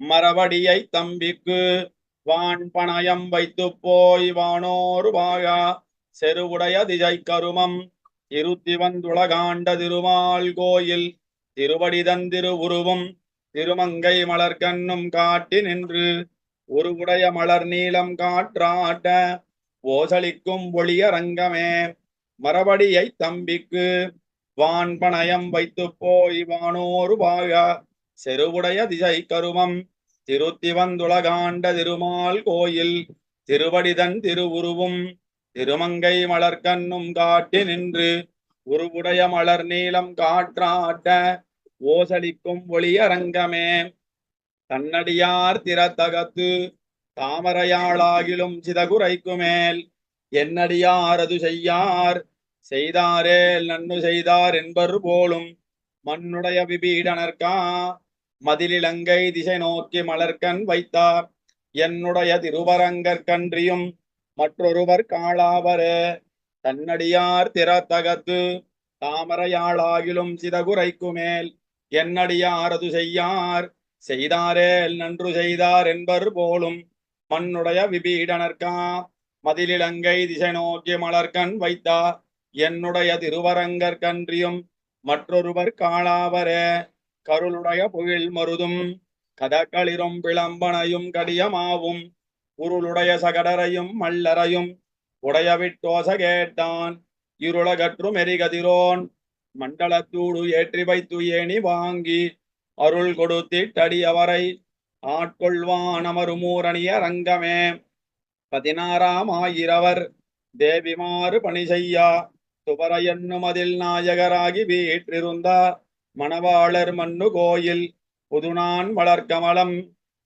மரவடியை தம்பிக்கு. வான் பணயம் வைத்து போய் வானோரு வாயா செருவுடைய திஜை கருமம். இருத்தி வந்துலகாண்ட திருமால் கோயில். திருவடிதன் திருவுருவும். திருமங்கை மலர்கண்ணும் காட்டி நின்று. உருவுடைய மலர் நீளம் காற்றாட்ட. ஓசலிக்கும் ஒளியரங்கமே மரபடியை தம்பிக்கு. வான் பணயம் வைத்து போய் வானோரு வாயா செருவுடைய திசை கருமம். திருத்திவந்துலகாண்ட திருமால் கோயில். திருவடிதன் திருவுருவும். திருமங்கை மலர்கண்ணும் காட்டி நின்று. உருவுடைய மலர் நீளம் காற்றாட்ட. ஓசலிக்கும் ஒளியரங்கமே. தன்னடியார் திறத்தகத்து. தாமரையாளாகிலும் சிதகுரைக்குமேல் அது செய்யார். செய்தாரேல் நன்னு செய்தார் என்பர் போலும். மண்ணுடைய விபீடனர்கா மதிலிலங்கை திசை நோக்கி மலர்கண் வைத்தார். என்னுடைய திருவரங்கற்கன்றியும் மற்றொருவர் காளாவரே. தன்னடியார் திறத்தகத்து தாமரையாளாகிலும் சிதகுரைக்குமேல் என்னடியாரது செய்யார் செய்தாரேல் நன்று செய்தார் என்பர் போலும். மண்ணுடைய விபீடனர்கா மதிலிலங்கை திசை நோக்கி மலர்கண் வைத்தார். என்னுடைய திருவரங்கற்கன்றியும் மற்றொருவர் காளாவரே கருளுடைய புகில் மருதும். கதக்களிரும் விளம்பனையும் கடியமாவும். உருளுடைய சகடரையும் மல்லரையும் உடைய விட்டோச கேட்டான். இருளகற்றும் எரிகதிரோன் மண்டலத்தூடு ஏற்றி வைத்து ஏணி வாங்கி அருள் கொடுத்திட்டடியவரை ஆட்கொள்வான் அமருமூரணிய ரங்கமே. பதினாறாம் ஆயிரவர் தேவிமாறு பணி செய்யா துபர என்னும் அதில் நாயகராகி வீற்றிருந்தார் மணவாளர் மண்ணு கோயில் புதுநான் வளர்க்கமலம்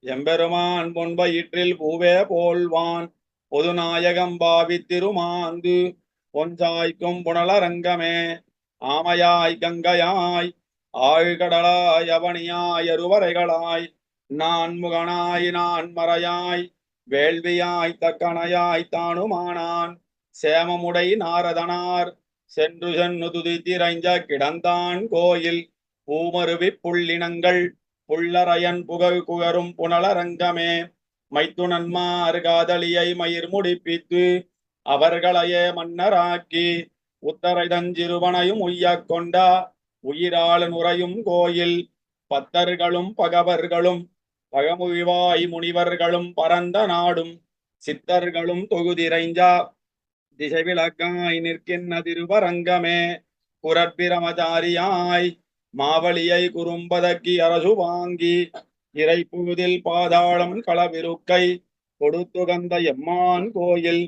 எம்பெருமான் பொன்பயிற்றில் பூவே போல்வான் பொதுநாயகம் பாவித்திருமாந்து பொஞ்சாய்க்கும் புனலரங்கமே ஆமையாய் கங்கையாய் ஆழ்கடலாய் அவனியாய் அருவரைகளாய் நான் முகனாய் நான் மறையாய் வேள்வியாய் தக்கணையாய் தானுமானான் சேமமுடை நாரதனார் சென்று சென்று துதித்திரைஞ்ச கிடந்தான் கோயில். பூமருவி புள்ளினங்கள் புள்ளரையன் புகழ் குகரும் புனலரங்கமே. மைத்துனன்மார் காதலியை மயிர் முடிப்பித்து அவர்களையே மன்னராக்கி. உத்தரைதஞ்சிறுவனையும் உய்யக் கொண்டா உயிராளன் உறையும் கோயில். பத்தர்களும் பகவர்களும் பகமுழிவாய் முனிவர்களும் பரந்த நாடும். சித்தர்களும் தொகுதிரைஞ்சா திசை விளக்காய் நிற்கின்ற திருவரங்கமே குரட்பிரமச்சாரியாய் மாவளியை குறும்பதக்கி அரசு வாங்கி இறைப்புதில் பாதாளம் களவிருக்கை கொடுத்துகந்த எம்மான் கோயில்.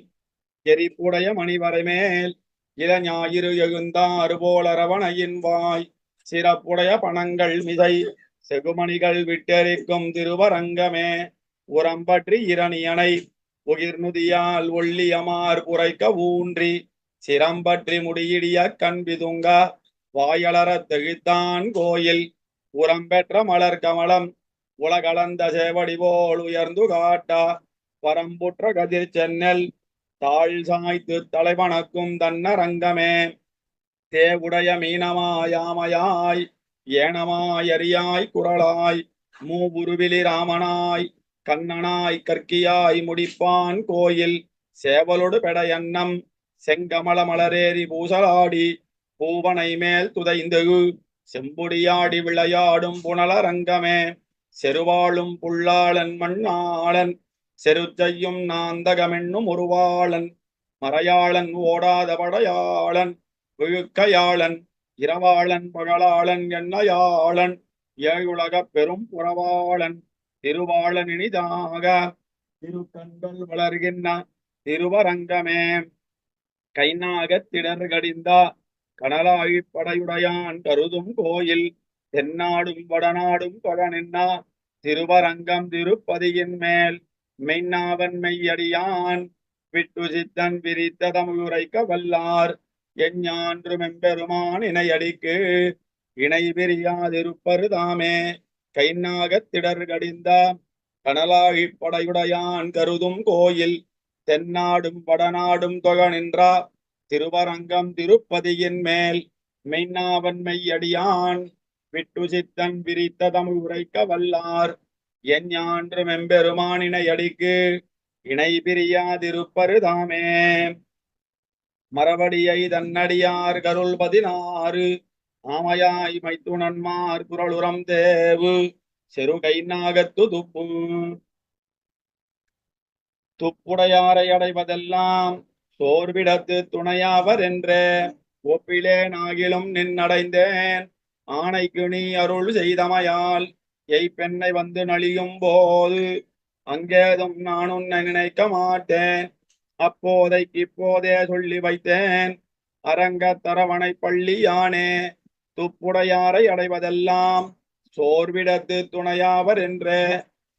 எரிப்புடைய மணிவரை மேல் இளஞாயிறு எழுந்தாறு போலரவணையின் வாய் சிறப்புடைய பணங்கள் மிதை செகுமணிகள் விட்டெரிக்கும் திருவரங்கமே. உரம்பற்றி இரணியனை உகிர்நுதியால் ஒள்ளியமார் புரைக்க ஊன்றி சிரம்பற்றி முடியிடிய கண்பிதுங்க வாயலறத் தெழுத்தான் கோயில் உரம்பெற்ற மலர் கமலம் உலகளந்த சேவடி போல் உயர்ந்து காட்டா பரம்புற்ற கதிர் சென்னல் தாழ் சாய்த்து தலைவணக்கும் தன்னரங்கமே. தேவுடைய மீனமாயாமையாய் ஏனமாய் அறியாய் குரலாய் மூவுருவிலி ராமனாய் கண்ணனாய் கற்கியாய் முடிப்பான் கோயில். சேவலொடு பெடையன்னம் செங்கமல மலரேறி பூசலாடி பூவனை மேல் துதைந்து செம்புடியாடி விளையாடும் புனலரங்கமே. செருவாளும் புல்லாளன் மண்ணாளன் செருச்செய்யும் நாந்தகமென்னும் உருவாளன் மறையாளன் ஓடாத படையாளன் விழுக்கையாளன் இரவாளன் பகலாளன் எண்ணையாளன் ஏழுலகப் பெரும் புறவாளன். திருவாளன் இனிதாக திருக்கண்கள் வளர்கின்ற திருவரங்கமே. கைநாக திடர்கடிந்தா கனலாழிப் படையுடையான் கருதும் கோயில் தென்னாடும் வடநாடும் பழனின்னா திருவரங்கம் திருப்பதியின் மேல். மெய்நாவன் மெய்யடியான் விட்டு சித்தன் விரித்த தமிழுரைக்க வல்லார். எஞ்ஞான்று மெம்பெருமான் இணையடிக்கு இணை பிரியாதிருப்பருதாமே கைநாகத் திடர்கடிந்த கனலாழிப் படையுடையான் கருதும் கோயில். தென்னாடும் வடநாடும் தொக நின்றா. திருவரங்கம் திருப்பதியின் மேல். மெய்நாவன் மெய்யடியான். விட்டு சித்தன் விரித்த தமிழ் உரைக்க வல்லார். என் ஞான்று மெம்பெருமானினை அடிக்கு. இணை பிரியாதிருப்பரு தாமே. மரபடியை தன்னடியார் கருள் பதினாறு ஆமையாய் மைத்துணன்மார் குரலுரம் தேவு. செருகை நாகத்து துப்பு துப்புடையாரை அடைவதெல்லாம் சோர்விடத்து துணையாவர் என்றே. ஒப்பிலே நாகிலும் நின்னடைந்தேன் ஆணைக்கு நீ அருள் செய்தமையால் எய் பெண்ணை வந்து நலியும் போது அங்கேதும் நான் உன்னை நினைக்க மாட்டேன். அப்போதைக்கு இப்போதே சொல்லி வைத்தேன். அரங்க தரவணை பள்ளி யானே. துப்புடையாரை அடைவதெல்லாம் சோர்விடத்து துணையாவர் என்று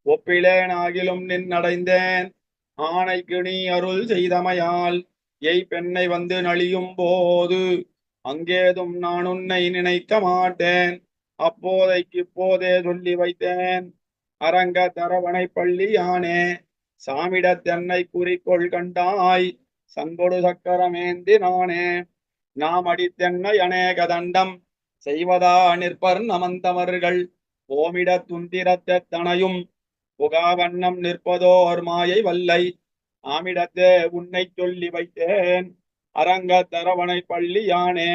ஒப்பிலேனாகிலும் நின்னடைந்தேன் ஆணைக்கு நீ அருள் செய்தமையால் எய் பெண்ணை வந்து நலியும் போது அங்கேதும் நான் உன்னை நினைக்க மாட்டேன். அப்போதைக்கு இப்போதே சொல்லி வைத்தேன். அரங்க தரவணை பள்ளி யானே சாமிடத்தென்னை குறிக்கோள் கண்டாய். சங்கொடு சக்கரமேந்தி நானே நாம் அடித்தென்னை அநேக தண்டம் செய்வதா நிற்பர் நமந்தவர்கள் ஓமிட துந்திரத்தை தனையும் புகாவண்ணம் நிற்பதோர் மாயை வல்லை. ஆமிடத்தே உன்னை சொல்லி வைத்தேன். அரங்க தரவணை பள்ளி யானே.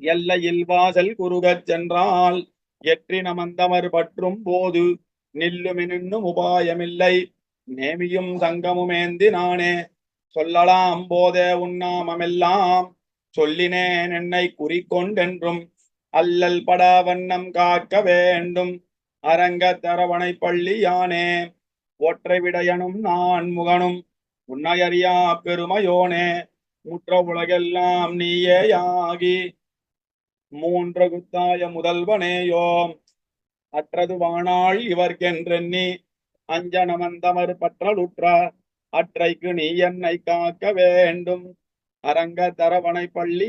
எல்லையில் வாசல் குறுகச் சென்றால் எற்றி நமந்தவர் பற்றும் போது நில்லுமினும் உபாயமில்லை. நேமியும் சங்கமுமேந்தி நானே. சொல்லலாம் போதே உண்ணாமமெல்லாம் சொல்லினேன் என்னை குறிக்கொண்டென்றும் அல்லல் படா வண்ணம் காக்க வேண்டும். அரங்க தரவணை பள்ளி யானே ஒற்றை விடையனும் நான் முகனும் உன்னையறியா பெருமையோனே முற்ற உலகெல்லாம் நீயே யாகி மூன்று குத்தாய முதல்வனேயோம். அற்றது வாணாள் இவர்க்கென்றெண்ணி அஞ்சனமந்தமர் பற்றலுற்ற அற்றைக்கு நீ என்னை காக்க வேண்டும். அரங்க தரவணை பள்ளி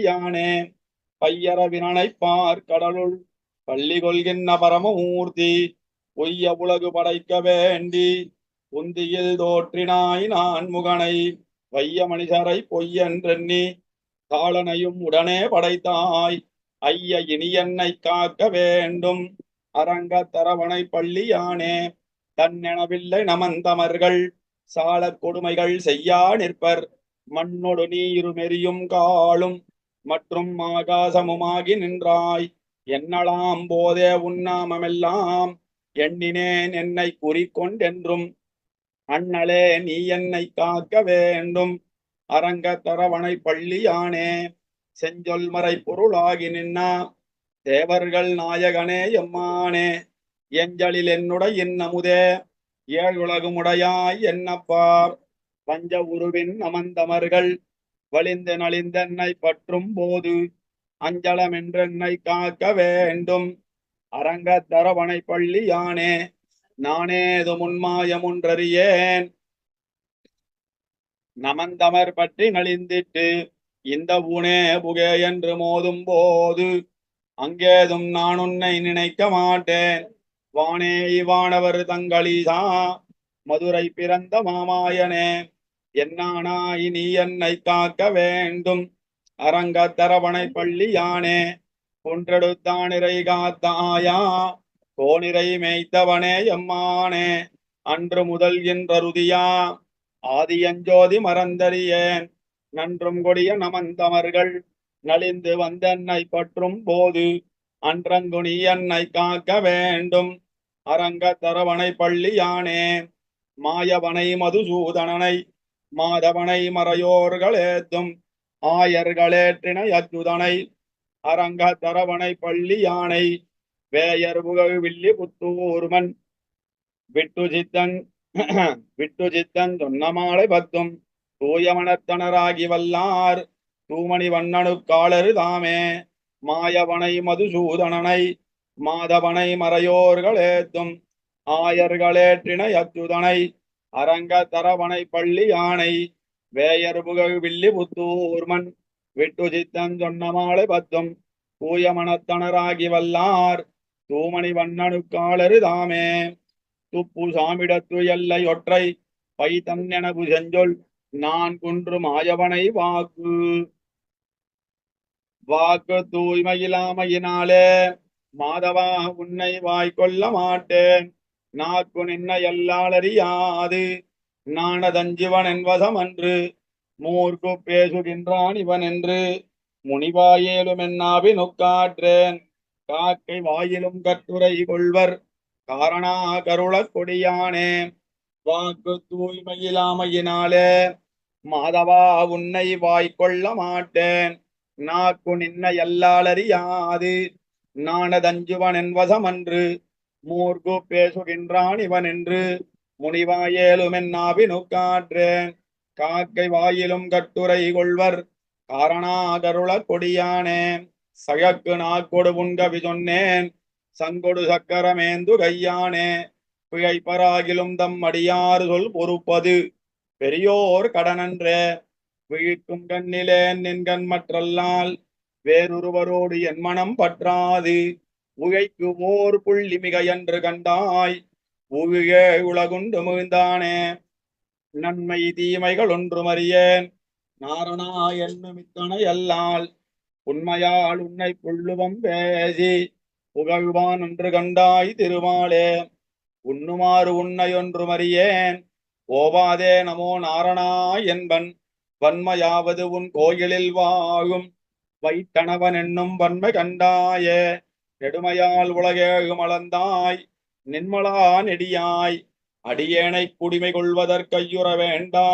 யானே பையர பார் கடலுள் பள்ளி கொள்கின்ற பரமமூர்த்தி பொய்ய உலகு படைக்க வேண்டி உந்தியில் தோற்றினாய் நான் முகனை வைய மனிதரை பொய்யன்றெண்ணி காலனையும் உடனே படைத்தாய் ஐய இனி என்னை காக்க வேண்டும் அரங்க தரவணை பள்ளி யானே தன்னெனவில்லை நமந்தமர்கள் சால கொடுமைகள் செய்யா நிற்பர் மண்ணொடு நீருமெறியும் காலும் மற்றும் ஆகாசமுமாகி நின்றாய். என்னலாம் போதே உண்ணாமமெல்லாம் எண்ணினேன் என்னை குறிக்கொண்டென்றும் அண்ணலே நீ என்னை காக்க வேண்டும். அரங்க தரவணை பள்ளியானே செஞ்சொல் மறை பொருளாகி நின்னா தேவர்கள் நாயகனே எம்மானே எஞ்சலில் என்னுடைய இன்னமுதே ஏழுலகுமுடையாய் என்னப்பா பஞ்ச உருவின் அமந்தமர்கள் வலிந்து நலிந்தென்னை பற்றும் போது அஞ்சலம் என்றென்னை காக்க வேண்டும். அரங்க தரவணை பள்ளி யானே நானேது முன்மாயமுன்றறியேன் நமந்தமர் பற்றி நலிந்திட்டு இந்த ஊனே புகே என்று மோதும் போது அங்கேதும் நான் உன்னை நினைக்க மாட்டேன். வானே இவானவர் தங்களீசா மதுரை பிறந்த மாமாயனே. என்னானாய் நீ என்னை காக்க வேண்டும்? அரங்க தரவணை பள்ளி யானே குன்றெடுத்தானிரை காத்தாயா கோனிரை மேய்த்தவனே எம்மானே அன்று முதல் என்றருதியா? ஆதியஞ்சோதி மறந்தறியேன். நன்றும் கொடிய நமந்தவர்கள் நலிந்து வந்தென்னை பற்றும் போது அன்றங்குனி என்னை காக்க வேண்டும்? அரங்க தரவணை பள்ளி யானே மாயவனை மதுசூதனனை மாதவனை மறையோர்களேத்தும் ஆயர்களேற்றினை அச்சுதனை அரங்க தரவனை பள்ளி யானை வேயர் புகழ் வில்லி புத்தூர்மன் விட்டு சித்தன் விட்டு சித்தன் சொன்ன மாலை பத்தும் தூயமனத்தனராகி வல்லார் தூமணி வண்ணனு காலரு தாமே மாயவனை மதுசூதனனை மாதவனை மறையோர்களேத்தும் ஆயர்களேற்றினை அச்சுதனை அரங்க தரவணை பள்ளி யானை வேயர் புகழ் வில்லி புத்தூர்மன் விட்டு சித்தன் சொன்ன மாலை பத்தும் பூயமனத்தனராகி வல்லார் தூமணி வண்ணனு காலரு தாமே. துப்பு சாமிடத்து எல்லை ஒற்றை பைத்தன் தன்னெனவு செஞ்சொல் நான் குன்று மாயவனை வாக்கு. வாக்கு தூய்மையிலாமையினாலே மாதவா உன்னை வாய்க்கொள்ள மாட்டேன். நாக்கு நின்ன எல்லாளறியாது நாணதஞ்சிவன் என்பதம் அன்று மூர்க்கு பேசுகின்றான் இவன் என்று முனிவாயேலும் என்னாவி நுக்காற்றேன். காக்கை வாயிலும் கட்டுரை கொள்வர். காரணா கருள கொடியானே. வாக்கு தூய்மையிலாமையினாலே மாதவா உன்னை வாய்க்கொள்ள மாட்டேன். நாக்கு நின்ன எல்லாளறியாது நாணதஞ்சுவன் என்பதம் அன்று மூர்கு பேசுகின்றான் இவன் என்று முனிவாயேலும் நாவி நுக்காற்றேன் காக்கை வாயிலும் கட்டுரை கொள்வர். காரணா கருள கொடியானே. சகக்கு நாக்கொடு உண்கவி சொன்னேன். சங்கொடு சக்கரமேந்து கையானே. பிழைப்பராகிலும் தம் அடியாறு சொல் பொறுப்பது. பெரியோர் கடனன்றே. விழிக்கும் கண்ணிலே நின்கண் மற்றல்லால். வேறொருவரோடு என் மனம் பற்றாது. உழைக்கு ஓர் புள்ளி மிக என்று கண்டாய். உவிக உலகுண்டு மிகுந்தானே. நன்மை தீமைகள் ஒன்றும் அறியேன் நாரணா என்னும் இத்தனை அல்லால் உண்மையால் உன்னை புள்ளுவம் பேசி புகழ்வான் என்று கண்டாய் திருமாலே. உண்ணுமாறு உன்னை ஒன்றும் அறியேன் ஓவாதே நமோ நாரணா என்பன். வன்மையாவது உன் கோயிலில் வாழும் வைத்தனவன் என்னும் வன்மை கண்டாயே. நெடுமையால் உலகேழும் அளந்தாய் நின்மலா நெடியாய் அடியேனை குடிமை கொள்வதற்கையுற வேண்டா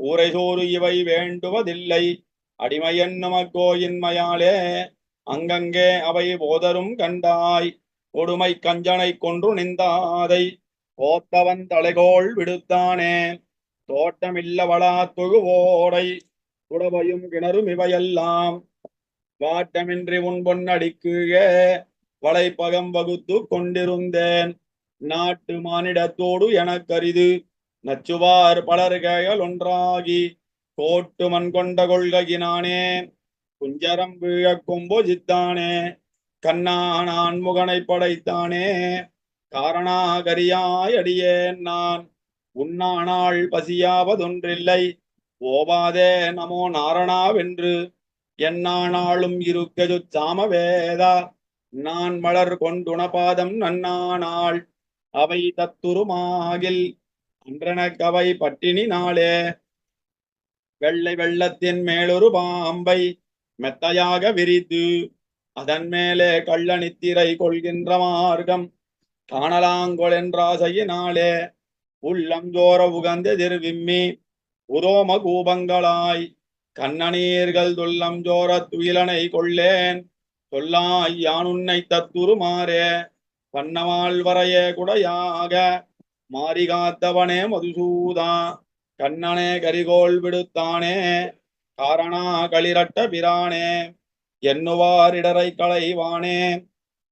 ஊரை சோறு இவை வேண்டுவதில்லை அடிமை என்னும் அக்கோயின்மையாலே அங்கங்கே அவை போதரும் கண்டாய் கொடுமை கஞ்சனை கொன்று நிந்தாதை கோத்தவன் தலைகோள் விடுத்தானே தோட்டமில்லவளா தொகுவோடை துடவையும் கிணறும் இவையெல்லாம் வாட்டமின்றி உன் பொன்னடிக்குகே வளைப்பகம் வகுத்து கொண்டிருந்தேன். நாட்டு மானிடத்தோடு எனக்கரிது நச்சுவார் பலர்கைகள் ஒன்றாகி கோட்டு மண் கொண்ட கொள்கையினானே குஞ்சரம் வீழ கொம்போஜித்தானே கண்ணானான் முகனை படைத்தானே காரணாகரியாய் அடியேன் நான். உண்ணானால் பசியாவதொன்றில்லை ஓவாதே நமோ நாரணாவென்று என்னானாலும் இருக்கஜு சாம வேதா நான் மலர் கொண்டுணபாதம் நன்னானாள் அவை தத்துருமாகில். அன்றனக்கவை பட்டினி நாளே. வெள்ளை வெள்ளத்தின் மேலொரு பாம்பை மெத்தையாக விரித்து அதன் மேலே கள்ளனித்திரை கொள்கின்ற மார்க்கம். காணலாங்கொள் என்றாசையினாலே உள்ளம் ஜோர உகந்தெதிர் விம்மி உரோம கூபங்களாய். கண்ணநீர்கள் துள்ளம் ஜோர துயிலனை கொள்ளேன். சொல்லா ஐயான் உன்னை தத்துருமாறே. பன்னவாள் வரைய குடையாக. மாறி காத்தவனே மதுசூதா. கண்ணனே கரிகோள் விடுத்தானே. காரணா களிரட்ட பிரானே. என்னுவாரிடரை களைவானே.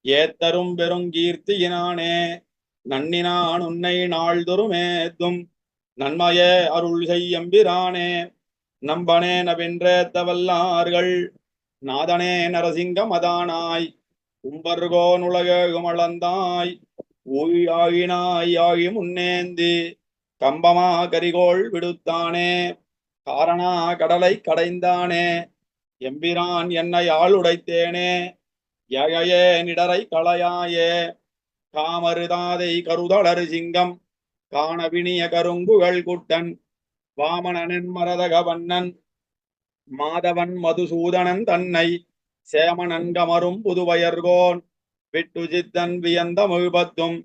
ஏத்தரும் பெருங்கீர்த்தியினானே நன்னினான் உன்னை நாள்தொருமேத்தும் நன்மையே அருள் செய்யம்பிரானே நம்பனே நவென்றேத்தவல்லார்கள் நாதனே நரசிங்கம் அதானாய். கும்பர்கோன் உலகமளந்தாய் ஊயாகினாய் ஆகி முன்னேந்தி. கம்பமா கரிகோள் விடுத்தானே. காரணா கடலை கடைந்தானே. எம்பிரான் என்னை ஆளுடைத்தேனே ஏழையே நிடரை களையாயே. காமருதாதை கருதளரு சிங்கம். காணவினிய கருங்குகள் குட்டன். வாமணனின் மரதகவண்ணன் மாதவன் மதுசூதனன் தன்னை சேமனன்கமரும் புதுவயர்கோன் விட்டு சித்தன் வியந்த முழுபத்தும்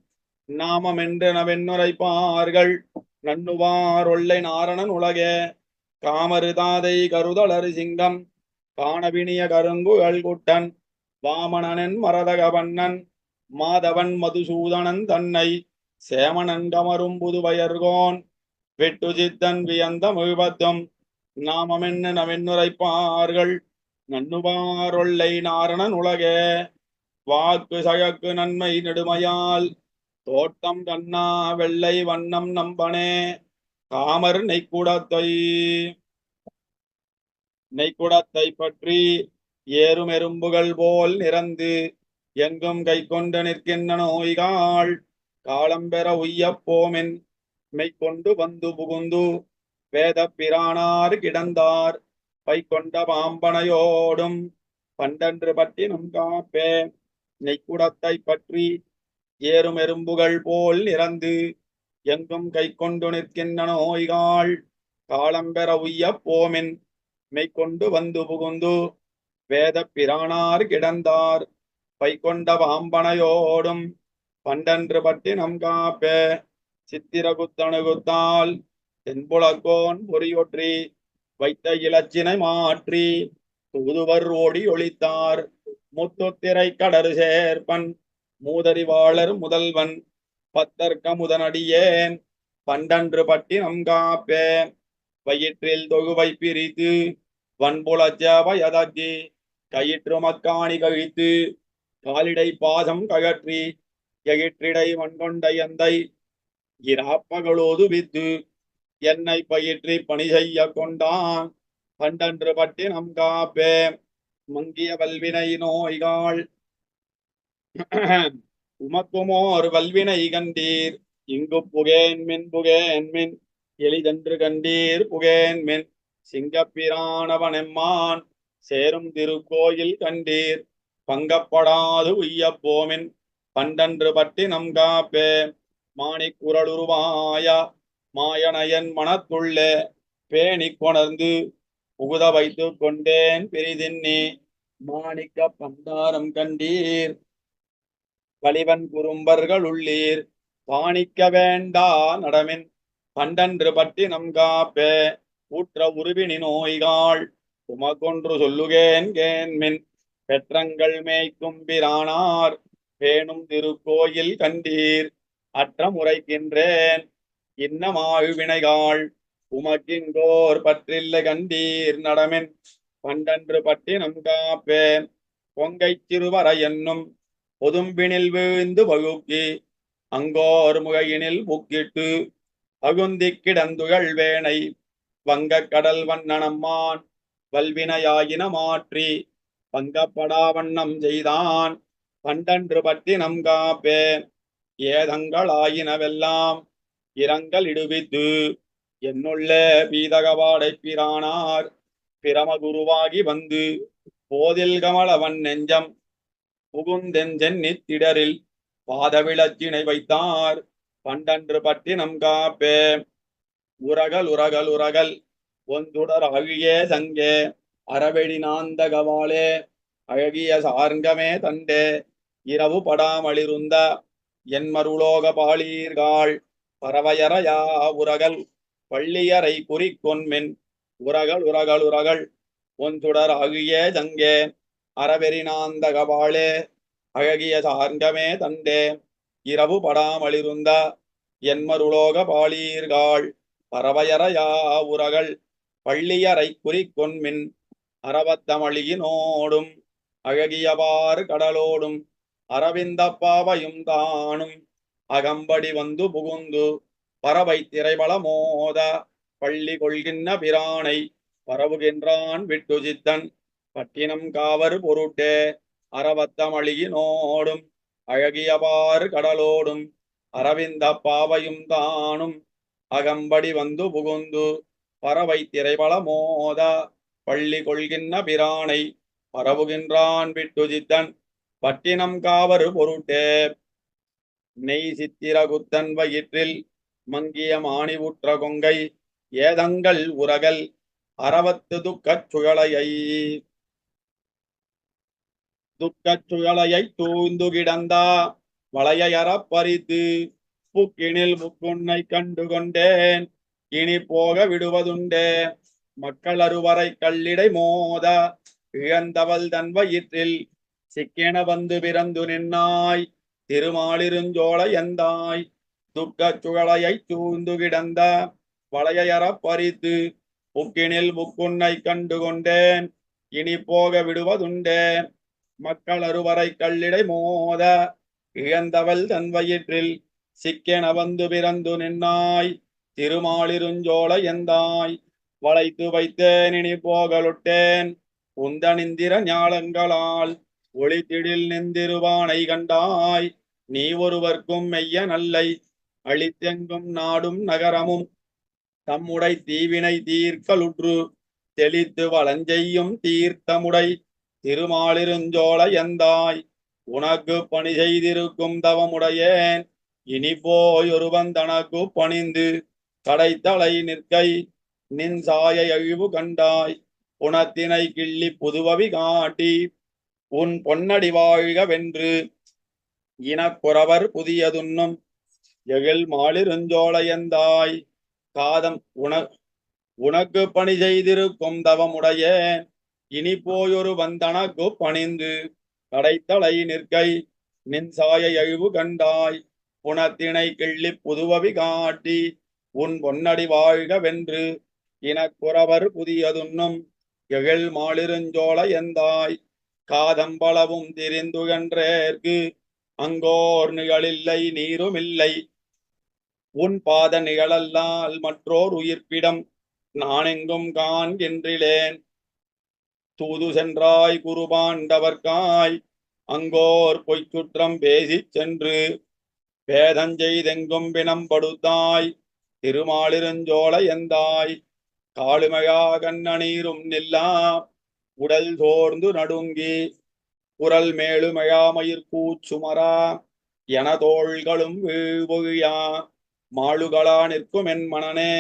நாமமென்று வெண்ணுரைப்பார்கள் நன்னுவார் ஒல்லை நாரணன் உலகே காமருதாதை கருதளரு சிங்கம் காணவினிய கருங்குகள் குட்டன் வாமனனின் மரதகவண்ணன் மாதவன் மதுசூதனன் தன்னை சேமனன் கமரும் புதுவயர்கோன் வெட்டு சித்தன் வியந்த முழுபத்தும். நாமமென்னு நவென்னுரைப்பார்கள் நன்னுவாரொல்லை நாரணன் உலகே. வாக்கு சழக்கு நன்மை நெடுமையால். தோட்டம் கண்ணா வெள்ளை வண்ணம் நம்பனே. காமர் நெய்க்குடத்தை நெய்க்குடத்தை பற்றி ஏறும் எறும்புகள் போல் நிறந்து எங்கும் கை கொண்டு நிற்கின்ற நோய்காள் காலம் பெற மெய்கொண்டு வந்து புகுந்து வேத பிரானார் கிடந்தார். பை கொண்ட பாம்பனையோடும் பண்டன்று பட்டினும் காப்பே. நெய்க்குடத்தை பற்றி ஏறும் எறும்புகள் போல் நிறந்து எங்கும் கை கொண்டு நிற்கின்ற நோய்காள் காலம் பெற போமின். மெய்க்கொண்டு வந்து புகுந்து வேத பிரானார் கிடந்தார். பைக்கொண்ட பாம்பனையோடும் பண்டன்று பட்டினம் காப்பே. சித்திரகுத்தணுகுத்தால் தென்புலக்கோன் பொறியொற்றி வைத்த இலச்சினை மாற்றி தூதுவர் ஓடி ஒளித்தார் முத்துத்திரை கடறு சேர்ப்பன் மூதறிவாளர் முதல்வன் பத்தர்க்க முதனடியேன் பண்டன்று பட்டினம் காப்பே வயிற்றில் தொகுவை பிரித்து வன்புலச்ச வயதாக்கி கயிற்று மக்காணி கழித்து காலிடை பாதம் ககற்றி எகிற்றிடை வன்கொண்ட எந்தை இராப்பகளோது வித்து என்னை பயிற்றி பணி செய்ய கொண்டான். பண்டன்று பட்டி நம் காப்பே. மங்கிய வல்வினை நோய்காள். உமக்குமோர் வல்வினை கண்டீர். இங்கு புகேன் மின் புகேன் மின். எளிதன்று கண்டீர் புகேன் மின். சிங்கப்பிரானவனெம்மான் சேரும் திருக்கோயில் கண்டீர். பங்கப்படாது உய்யப் போமின் பண்டன்று பட்டினம் காப்பே. மாணிக் குரலுருவாய? மாயனையன் மனத்துள்ளே பேணிக் கொணர்ந்து புகுத வைத்து கொண்டேன் பிரிதின்னி மாணிக்க பண்டாரம் கண்டீர். வலிவன் குறும்பர்கள் உள்ளீர். பாணிக்க வேண்டா நடமின் பண்டன்று பட்டி நம் காப்பே. ஊற்ற உருவினி நோய்காள் உமக்கொன்று சொல்லுகேன் கேன்மின். பெற்றங்கள் மேய்க்கும் பிரானார். பேணும் திருக்கோயில் கண்டீர். அற்ற முறைக்கின்றேன் இன்னமாழு வினைகாள் உமக்கிங்கோர் பற்றில்லை கண்டீர் நடமென் பண்டன்று பட்டினம் காப்பே பொங்கை சிறுவர என்னும் பொதும்பினில் வீழ்ந்து வகுக்கி அங்கோர் முகையினில் முக்கிட்டு அகுந்தி கிடந்துகள் வேணை வங்கக் கடல் வண்ணனம்மான் வல்வினையாயின மாற்றி பங்கப்படா வண்ணம் செய்தான். பண்டன்று பட்டினம் காப்பேன். ஏதங்களாயினவெல்லாம் இரங்கல் இடுவித்து என்னுள்ள வீதகவாடை பிரானார் பிரமகுருவாகி வந்து போதில் கமலவன் நெஞ்சம் புகுந்தெஞ்சென்னித் திடரில் பாதவிளச்சினை வைத்தார். பண்டன்று பட்டினம் காப்பே. உரகல் உரகல் உரகல். ஒந்துடர் அழியே சங்கே. அறவெடி நாந்தகவாளே. அழகிய சார்ங்கமே தண்டே இரவு படாமலிருந்த என்மருளோக பாளீர்காள் பறவையறையா உரகல் பள்ளியறை குறிக்கொன்மென் உரகள் உரகள் உரகள் ஒன்றுடர் அகியே தங்கே அறவெறினாந்தகபாளே அழகிய சார்ங்கமே தண்டே இரவு படாமலிருந்த என்மருளோக பாளீர்காள் பறவையறையா உரகள் பள்ளியறை குறிக்கொன்மின் அறவத்தமளியினோடும் அழகியவாறு கடலோடும் அரவிந்த பாவையும் தானும் அகம்படி வந்து புகுந்து பறவை திரைபல மோத பள்ளி கொள்கின்ற பிரானை பரவுகின்றான் விட்டுஜித்தன். பட்டினம் காவர் பொருட்டே அறவத்தமழியினோடும் அழகியவாறு கடலோடும் அரவிந்த பாவையும் தானும் அகம்படி வந்து புகுந்து பறவை திரைபல மோத பள்ளி கொள்கின்ற பிரானை பரவுகின்றான் விட்டுஜித்தன். பட்டினம் காவரு பொருட்டே. நெய் சித்திரகுத்தன் வயிற்றில் மங்கிய மாணி உற்ற கொங்கை. ஏதங்கள் உரகல் அறவத்து துக்கச் சுழலையை. துக்கச் சுழலையை தூந்து கிடந்தா வளையற பறித்து புக்கினில் முக்குன்னை கண்டு கொண்டேன் இனி போக விடுவதுண்டே. மக்கள் அறுவரை கல்லிடை மோத. இழந்தவள் தன் வயிற்றில் சிக்கென வந்து பிறந்து நின்னாய் திருமாலிருஞ்சோழ எந்தாய் துக்கச் சுழலையை சூழ்ந்து கிடந்த வளையறப் பறித்து புக்கினில் முக்குன்னை கண்டு கொண்டேன் இனி போக விடுவதுண்டே மக்கள் அறுவரை கல்லிடை மோத இழந்தவள் தன் வயிற்றில் சிக்கென வந்து பிறந்து நின்னாய் திருமாலிருஞ்சோழ எந்தாய் வளைத்து வைத்தேன் இனி போகலுட்டேன் உந்தனிந்திர ஞாலங்களால் ஒளித்திடில் நின்றிருவானை கண்டாய். நீ ஒருவர்க்கும் மெய்ய நல்லை. அழித்தெங்கும் நாடும் நகரமும் தம்முடை தீவினை தீர்க்கலுற்று தெளித்து வளஞ்செய்யும் தீர்த்தமுடை திருமாலிருஞ்சோழ எந்தாய் உனக்கு பணி செய்திருக்கும் தவமுடையேன். இனி போய் ஒருவன் தனக்கு பணிந்து கடைத்தலை நிற்கை. நின் சாயை அழிவு கண்டாய். உனத்தினை கிள்ளி புதுவவி காட்டி. உன் பொன்னடி வாழ்க வென்று இனக்குறவர் புதியதுன்னும் எழில் மாலிருஞ்சோலையந்தாய் காதம் உன உனக்கு பணி செய்திருக்கும் தவமுடைய இனி போயொரு வந்தனக்கு பணிந்து. கடைத்தலை நிற்கை நின்சாய கண்டாய். புனத்தினை கிள்ளி புதுவவி காட்டி. உன் பொன்னடி வாழ்க வென்று இனக்குறவர் புதியதுன்னும் எழில் மாலிருஞ்சோலை எந்தாய் காதம்பளவும் திரிந்துகன்றேற்கு அங்கோர் நிகழில்லை நீருமில்லை. உன் பாத நிகழல்லால் மற்றோர் உயிர்ப்பிடம் நானெங்கும் காண்கின்றிலேன் தூது சென்றாய் குருபாண்டவர்காய் அங்கோர் பொய்க்குற்றம் பேசிச் சென்று வேதஞ்செய்தெங்கும் பிணம் படுத்தாய் திருமாலிருஞ்சோலை எந்தாய். காளுமையா கண்ணநீரும் நில்லா உடல் சோர்ந்து நடுங்கி குரல் மேலுமையாமயிர் கூச்சுமரா என தோள்களும் வீழ்வொழியா மாளுகளா நிற்கும் என் மனனே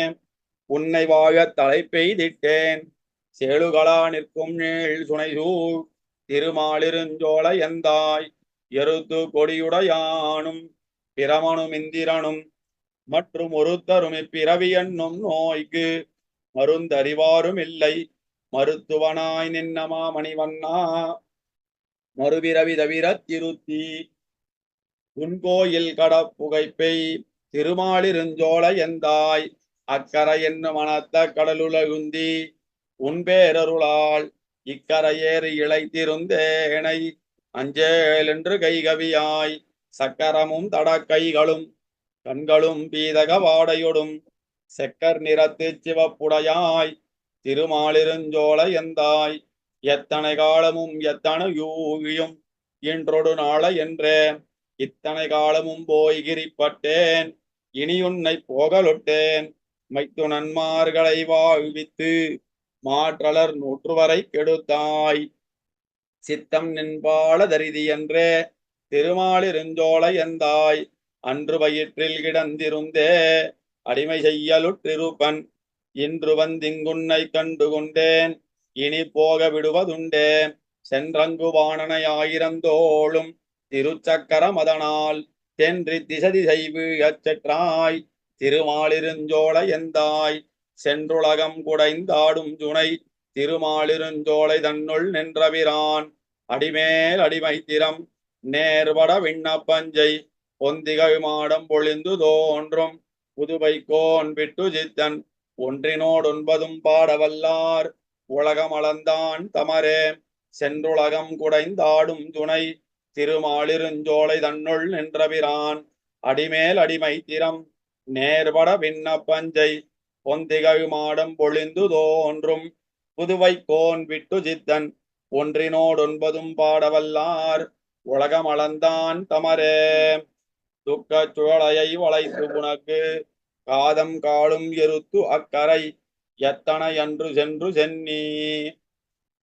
உன்னை வாழத் தலை பெய்திட்டேன். சேலுகளா நிற்கும் நீள் சுனைசூழ் திருமாலிருஞ்சோலை எந்தாய் எருத்து கொடியுடையானும் பிரமனும் இந்திரனும் மற்றும் ஒருத்தரும் இப்பிறவி என்னும் நோய்க்கு மருந்தறிவாரும் இல்லை மருத்துவனாய் நின்னமா மணிவண்ணா. மறுபிறவி தவிர திருத்தி உன் கோயில் கடப்புகைப்பை திருமாலிருஞ்சோலை எந்தாய். அக்கரை என்னும் மனத்த கடலுலகுந்தி. உன் பேரருளால் இக்கரையேறி இழைத்திருந்தேனை. அஞ்சேல் என்று கைகவியாய். சக்கரமும் தட கைகளும் கண்களும் பீதக வாடையொடும். செக்கர் நிறத்து சிவப்புடையாய். திருமாலிருஞ்சோலை எந்தாய் எத்தனை காலமும் எத்தனை யூகியும் இன்றொடு நாள என்றே. இத்தனை காலமும் போய் கிரிப்பட்டேன் இனி உன்னை போகலொட்டேன். மைத்துனன்மார்களை வாழ்வித்து மாற்றலர் நூற்றுவரை கெடுத்தாய். சித்தம் நின்பாள தரிதி என்றே திருமாலிருஞ்சோலை எந்தாய் அன்று வயிற்றில் கிடந்திருந்தே அடிமை செய்யலுற்றிருப்பன். இன்று வந்திங்குன்னை கண்டு கொண்டேன் இனி போக விடுவதுண்டே சென்றங்கு வாணனை ஆயிரந்தோளும் திருச்சக்கரம் அதனால் தென்றி திசதி செய்வு அச்சற்றாய் திருமாலிருஞ்சோலை எந்தாய்? சென்றுலகம் குடைந்தாடும் துணை திருமாலிருஞ்சோலை தன்னுள் நின்றவிரான் அடிமேல் அடிமைத்திரம் நேர்பட விண்ணப்பஞ்சை பொந்திகை மாடம் பொழிந்து தோன்றும் புதுவை கோன் விட்டு ஜித்தன் ஒன்றினோடொன்பதும் பாடவல்லார் உலகமளந்தான் தமரே. சென்றுலகம் குடைந்தாடும் துணை திருமாலிருஞ்சோலை தன்னுள் நின்றவிரான் அடிமேல் அடிமை திறம் நேர்பட விண்ணப்பஞ்சை பொந்திகள் மாடம் பொழிந்து தோன்றும் புதுவை கோன் விட்டு ஜித்தன் ஒன்றினோடொன்பதும் பாடவல்லார் உலகமளந்தான் தமரே. துக்கச் சுழலையை வளைத்து உனக்கு காதம் காலும் எருத்து அக்கரை எத்தனை என்று சென்று சென்னி.